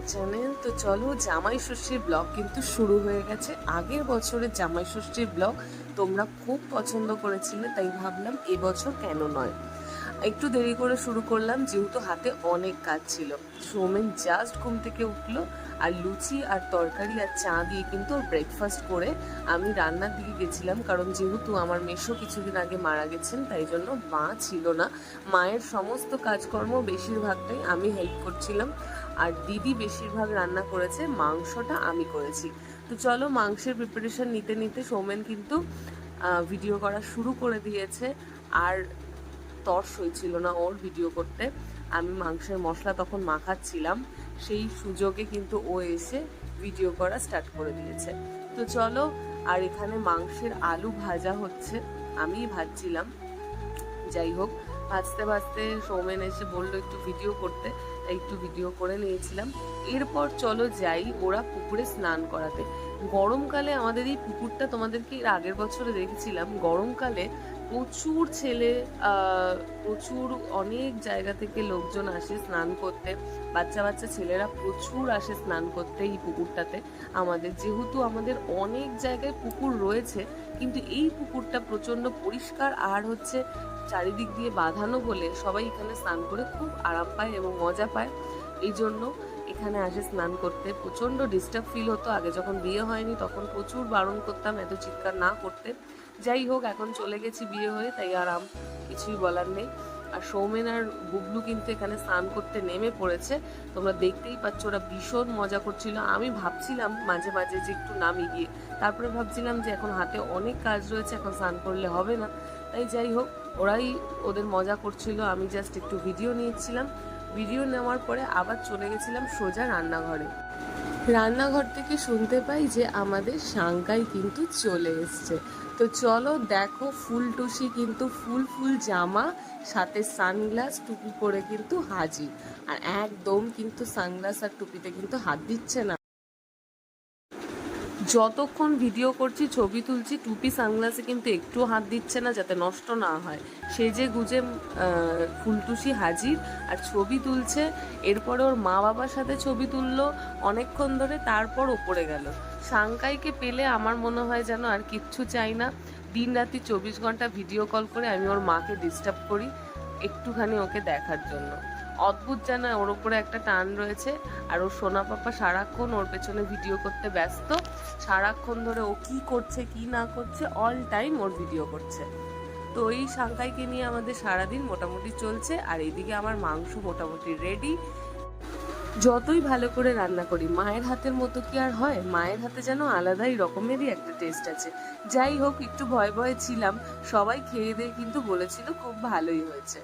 Our channel তো চলো জামাই ষষ্ঠীর ব্লগ কিন্তু শুরু হয়ে গেছে। আগের বছরের জামাই ষষ্ঠীর ব্লগ তোমরা খুব পছন্দ করেছিলে, তাই ভাবলাম এবছর কেন নয়? একটু দেরি করে শুরু করলাম, যেহেতু হাতে অনেক কাজ ছিল। সৌমেন জাস্ট ঘুম থেকে উঠল আর লুচি আর তরকারি আর চা দিয়ে কিন্তু ওর ব্রেকফাস্ট করে আমি রান্নার দিকে গেছিলাম, কারণ যেহেতু আমার মেশো কিছুদিন আগে মারা গেছেন, তাই জন্য মা ছিল না। মায়ের সমস্ত কাজকর্ম বেশিরভাগটাই আমি হেল্প করছিলাম আর দিদি বেশিরভাগ রান্না করেছে, মাংসটা আমি করেছি। তো চলো মাংসের প্রিপারেশন নিতে নিতে সৌমেন কিন্তু ভিডিও করা শুরু করে দিয়েছে। আর তর্স হয়েছিল না ওর ভিডিও করতে। আমি মাংসের মশলা তখন মাখাচ্ছিলাম। সেই সুযোগে কিন্তু ও এসে ভিডিও করা স্টার্ট করে দিয়েছে। তো চলো, আর এখানে মাংসের আলু ভাজা হচ্ছে। আমিই ভাজছিলাম। যাই হোক, ভাজতে ভাজতে সৌমেন এসে বলল একটু ভিডিও করতে। একটু ভিডিও করে নিয়েছিলাম। এরপর চলো যাই ওরা পুকুরে স্নান করাতে। গরমকালে আমাদের এই পুকুরটা তোমাদেরকে এর আগের বছরে দেখেছিলাম। গরমকালে প্রচুর ছেলে প্রচুর অনেক জায়গা থেকে লোকজন আসে স্নান করতে। বাচ্চা বাচ্চা ছেলেরা প্রচুর আসে স্নান করতে এই পুকুরটাতে। আমাদের যেহেতু আমাদের অনেক জায়গায় পুকুর রয়েছে, কিন্তু এই পুকুরটা প্রচণ্ড পরিষ্কার আর হচ্ছে চারিদিক দিয়ে বাঁধানো বলে সবাই এখানে স্নান করে খুব আরাম পায় এবং মজা পায়। এই জন্য এখানে আসে স্নান করতে। প্রচণ্ড ডিস্টার্ব ফিল হতো। আগে যখন বিয়ে হয়নি, তখন প্রচুর বারণ করতাম, এত চিৎকার না করতে। যাই হোক, এখন চলে গেছি বিয়ে হয়ে, তাই আরাম কিছুই বলার নেই। আর সৌমেন আর বুবলু কিন্তু এখানে স্নান করতে নেমে পড়েছে। তোমরা দেখতেই পাচ্ছ, ওরা ভীষণ মজা করছিল। আমি ভাবছিলাম মাঝে মাঝে যে একটু নামি গিয়ে, তারপরে ভাবছিলাম যে এখন হাতে অনেক কাজ রয়েছে, এখন স্নান করলে হবে না। তাই যাই হোক, ওরাই ওদের মজা করছিল। আমি জাস্ট একটু ভিডিও নিয়েছিলাম। ভিডিও নেওয়ার পরে আবার চলে গেছিলাম সোজা রান্নাঘরে। রান্নাঘর থেকে শুনতে পাই যে আমাদের সাংকাই কিন্তু চলে এসছে। তো চলো দেখো ফুল টুসি কিন্তু ফুল ফুল জামা, সাথে সানগ্লাস টুপি পরে কিন্তু হাজির আর একদম কিন্তু সানগ্লাস আর টুপিতে কিন্তু হাত দিচ্ছে না। যতক্ষণ ভিডিও করছি ছবি তুলছি টুপি সানগ্লাসে কিন্তু একটু হাত দিচ্ছে না যাতে নষ্ট না হয়। সেজে গুজে আহ, ফুলটুসি হাজির আর ছবি তুলছে এরপরে ওর মা বাবার সাথে ছবি তুললো অনেকক্ষণ ধরে তারপর ওপরে গেল। সাংকাইকে পেলে আমার মনে হয় যেন আর কিচ্ছু চাই না। দিন রাতি চব্বিশ ঘণ্টা ভিডিও কল করে আমি ওর মাকে ডিস্টার্ব করি একটুখানি ওকে দেখার জন্য। অদ্ভুত যেন ওর উপরে একটা টান রয়েছে। আর ওর সোনা পাপা সারাক্ষণ ওর পেছনে ভিডিও করতে ব্যস্ত। সারাক্ষণ ধরে ও কি করছে, কি না করছে অল টাইম ওর ভিডিও করছে। তো এই সাংকাইকে নিয়ে আমাদের সারাদিন মোটামুটি চলছে। আর এইদিকে আমার মাংস মোটামুটি রেডি যতই ভালো করে রান্না করি, মায়ের হাতের মতো কি আর হয়? মায়ের হাতে যেন আলাদাই রকমেরই একটা টেস্ট আছে। যাই হোক, একটু ভয় ভয়ে ছিলাম। সবাই খেয়ে দিয়ে কিন্তু বলেছিল খুব ভালোই হয়েছে।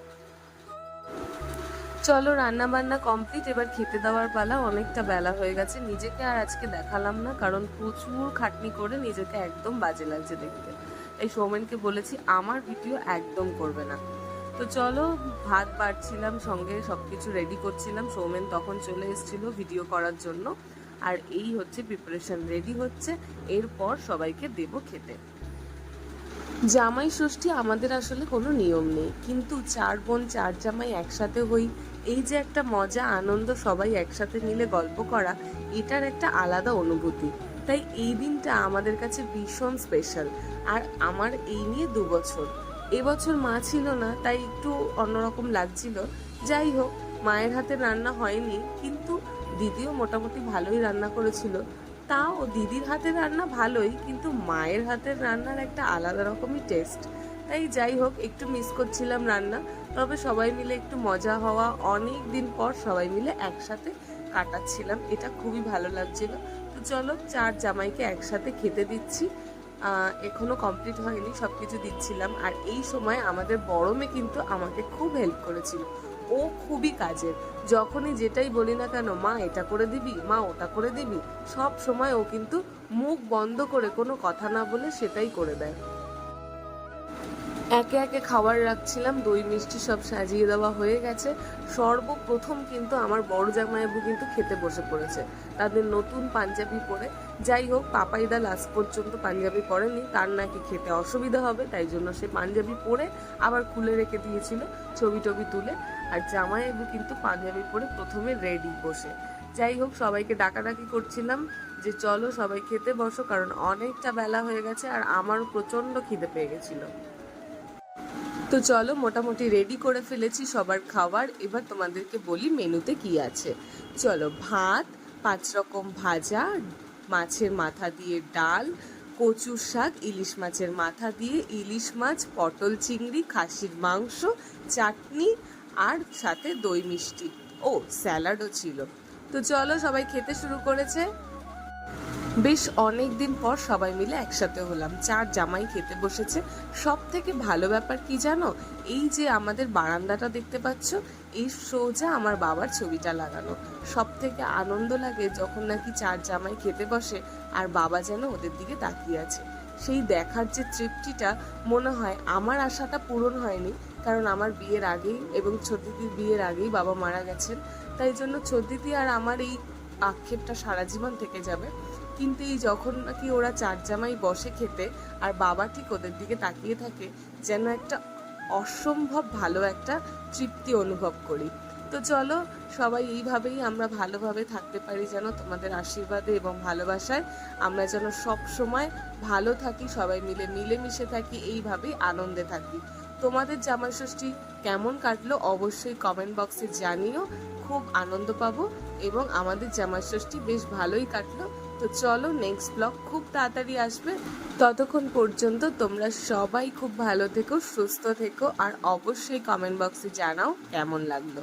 চলো রান্না বান্না কমপ্লিট এবার খেতে দেওয়ার পালা। অনেকটা বেলা হয়ে গেছে, নিজেকে আর আজকে দেখালাম না, কারণ প্রচুর খাটনি করে নিজেকে একদম বাজে লাগছে দেখতে। এই সৌমেনকে বলেছি, আমার ভিডিও একদম করবে না। তো চলো, ভাত বাড়ছিলাম সঙ্গে, সবকিছু রেডি করছিলাম। সৌমেন তখন চলে এসেছিল ভিডিও করার জন্য। আর এই হচ্ছে প্রিপারেশন রেডি হচ্ছে। এরপর সবাইকে দেব খেতে। জামাই ষষ্ঠী আমাদের আসলে কোনো নিয়ম নেই। কিন্তু চার বোন, চার জামাই একসাথে হই এই যে একটা মজা, আনন্দ, সবাই একসাথে মিলে গল্প করা, এটার একটা আলাদা অনুভূতি। তাই এই দিনটা আমাদের কাছে ভীষণ স্পেশাল আর আমার এই নিয়ে দু বছর। এবছর মা ছিল না, তাই একটু অন্যরকম লাগছিল। যাই হোক, মায়ের হাতে রান্না হয়নি, কিন্তু দিদিও মোটামুটি ভালোই রান্না করেছিল। তাও দিদির হাতের রান্না ভালোই, কিন্তু মায়ের হাতের রান্নার একটা আলাদা রকমই টেস্ট তাই যাই হোক একটু মিস করছিলাম রান্না। তবে সবাই মিলে একটু মজা হওয়া অনেক দিন পর সবাই মিলে একসাথে কাটাচ্ছিলাম। এটা খুবই ভালো লাগছিল। তো চলো চার জামাইকে একসাথে খেতে দিচ্ছি। আহ, এখনও কমপ্লিট হয়নি সব কিছু দিচ্ছিলাম। আর এই সময় আমাদের বড় মেয়ে কিন্তু আমাকে খুব হেল্প করেছিল। ও খুবই কাজের। যখনই যেটাই বলি না কেন মা এটা করে দিবি? মা ওটা করে দিবি? সব সময় ও কিন্তু মুখ বন্ধ করে কোনো কথা না বলে সেটাই করে দেয়। একে একে খাবার রাখছিলাম, দই, মিষ্টি সব সাজিয়ে দেওয়া হয়ে গেছে। সর্বপ্রথম কিন্তু আমার বড় জামাইবাবু কিন্তু খেতে বসে পড়েছে। তাদের নতুন পাঞ্জাবি পরে। যাই হোক পাপাইদা লাস্ট পর্যন্ত পাঞ্জাবি পরেনি তার নাকি খেতে অসুবিধা হবে, তাই জন্য সে পাঞ্জাবি পরে আবার খুলে রেখে দিয়েছিল ছবি টবি তুলে। আর জামাইবাবু কিন্তু পাঞ্জাবি পরে প্রথমে রেডি বসে। যাই হোক, সবাইকে ডাকাডাকি করছিলাম যে চলো সবাই খেতে বসো, কারণ অনেকটা বেলা হয়ে গেছে আর আমারও প্রচণ্ড খিদে পেয়ে গেছিল। তো চলো মোটামুটি রেডি করে ফেলেছি সবার খাবার। এবার তোমাদেরকে বলি মেনুতে কি আছে। চলো, ভাত, পাঁচ রকম ভাজা, মাছের মাথা দিয়ে ডাল, কচুর শাক, ইলিশ মাছের মাথা দিয়ে ইলিশ মাছ, পটল চিংড়ি, খাসির মাংস, চাটনি আর সাথে দই মিষ্টি। ও, স্যালাডও ছিল। তো চলো সবাই খেতে শুরু করেছে। বেশ অনেক দিন পর সবাই মিলে একসাথে হলাম। চার জামাই খেতে বসেছে। সব থেকে ভালো ব্যাপার কি জানো? এই যে আমাদের বারান্দাটা দেখতে পাচ্ছ, এই সোজা আমার বাবার ছবিটা লাগানো। সব থেকে আনন্দ লাগে যখন নাকি চার জামাই খেতে বসে আর বাবা যেন ওদের দিকে তাকিয়ে আছে। সেই দেখার যে তৃপ্তিটা, মনে হয় আমার আশাটা পূরণ হয়নি। কারণ আমার বিয়ের আগেই এবং ছোটিদির বিয়ের আগেই বাবা মারা গেছেন। তাই জন্য ছোটিদি আর আমার এই আক্ষেপটা সারা জীবন থেকে যাবে। কিন্তু এই যখন নাকি ওরা চার জামাই বসে খেতে আর বাবা ঠিক ওদের দিকে তাকিয়ে থাকে, যেন একটা অসম্ভব ভালো একটা তৃপ্তি অনুভব করি। তো চলো, সবাই এইভাবেই আমরা ভালোভাবে থাকতে পারি যেন তোমাদের আশীর্বাদে এবং ভালোবাসায় আমরা যেন সব সময় ভালো থাকি, সবাই মিলে মিলেমিশে থাকি, এইভাবেই আনন্দে থাকি। তোমাদের জামাই ষষ্ঠী কেমন কাটলো অবশ্যই কমেন্ট বক্সে জানিও। খুব আনন্দ পাবো এবং আমাদের জামাই ষষ্ঠী বেশ ভালোই কাটলো। তো চলো নেক্সট ব্লগ খুব তাড়াতাড়ি আসবে। ততক্ষণ পর্যন্ত তোমরা সবাই খুব ভালো থেকো, সুস্থ থেকো, আর অবশ্যই কমেন্ট বক্সে জানাও কেমন লাগল।